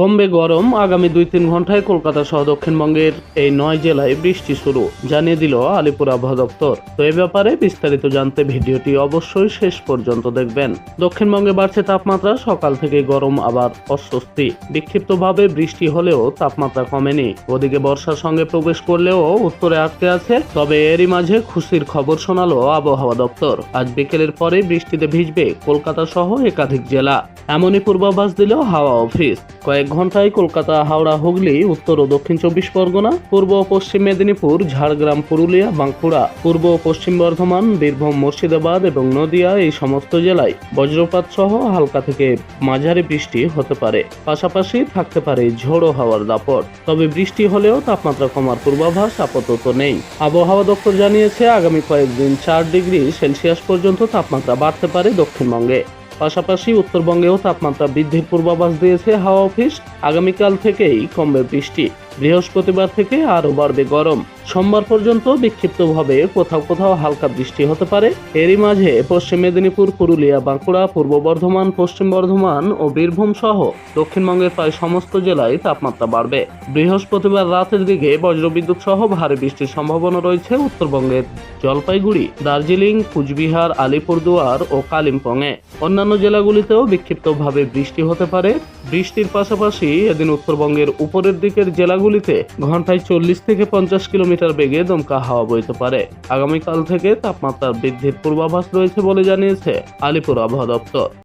কমবে গরম আগামী দুই তিন ঘন্টায় কলকাতা সহ দক্ষিণবঙ্গের এই নয় জেলায় বৃষ্টি শুরু, জানিয়ে দিল আলিপুর আবহাওয়া দপ্তর। তো এ ব্যাপারে বিস্তারিত জানতে ভিডিওটি অবশ্যই শেষ পর্যন্ত দেখবেন। দক্ষিণবঙ্গে বাড়ছে তাপমাত্রা, সকাল থেকে গরম আবার অস্বস্তি। বিক্ষিপ্তভাবে বৃষ্টি হলেও তাপমাত্রা কমেনি। ওদিকে বর্ষার সঙ্গে প্রবেশ করলেও উত্তরে আটকে আছে, তবে এরই মাঝে খুশির খবর শোনালো আবহাওয়া দপ্তর। আজ বিকেলের পরে বৃষ্টিতে ভিজবে কলকাতা সহ একাধিক জেলা। এমনই পূর্বাভাস দিল হাওয়া অফিস। কয়েক ঘন্টায় কলকাতা, হাওড়া, হুগলি, উত্তর ও দক্ষিণ চব্বিশ পরগনা, পূর্ব ও পশ্চিম মেদিনীপুর, ঝাড়গ্রাম, পুরুলিয়া, বাঁকুড়া, পূর্ব ও পশ্চিম বর্ধমান, বীরভূম, মুর্শিদাবাদ এবং নদিয়া এই সমস্ত জেলায় বজ্রপাত সহ হালকা থেকে মাঝারি বৃষ্টি হতে পারে। পাশাপাশি থাকতে পারে ঝোড়ো হাওয়ার দাপট। তবে বৃষ্টি হলেও তাপমাত্রা কমার পূর্বাভাস আপাতত নেই। আবহাওয়া দপ্তর জানিয়েছে, আগামী কয়েকদিন চার ডিগ্রি সেলসিয়াস পর্যন্ত তাপমাত্রা বাড়তে পারে দক্ষিণবঙ্গে। পাশাপাশি উত্তরবঙ্গেও তাপমাত্রা বৃদ্ধির পূর্বাভাস দিয়েছে হাওয়া অফিস। আগামীকাল থেকেই কমবে বৃষ্টি। বৃহস্পতিবার থেকে আরও বাড়বে গরম। সোমবার পর্যন্ত বিক্ষিপ্তভাবে কোথাও কোথাও হালকা বৃষ্টি হতে পারে। এরই মাঝে পশ্চিম মেদিনীপুর, পুরুলিয়া, বাঁকুড়া, পূর্ব বর্ধমান, পশ্চিম বর্ধমান ও বীরভূম সহ দক্ষিণবঙ্গের প্রায় সমস্ত জেলায় তাপমাত্রা বাড়বে। বৃহস্পতিবার রাতের দিকে বজ্রবিদ্যুৎ সহ ভারী বৃষ্টির সম্ভাবনা রয়েছে উত্তরবঙ্গের জলপাইগুড়ি, দার্জিলিং, কুচবিহার, আলিপুরদুয়ার ও কালিম্পংয়ে। অন্যান্য জেলাগুলিতেও বিক্ষিপ্তভাবে বৃষ্টি হতে পারে। বৃষ্টির পাশাপাশি এদিন উত্তরবঙ্গের উপরের দিকের জেলাগুলিতে ঘন্টায় চল্লিশ থেকে পঞ্চাশ কিলোমিটার বেগে দমকা হাওয়া বইতে পারে। আগামীকাল থেকে তাপমাত্রার বৃদ্ধির পূর্বাভাস রয়েছে বলে জানিয়েছে আলিপুর আবহাওয়া দপ্তর।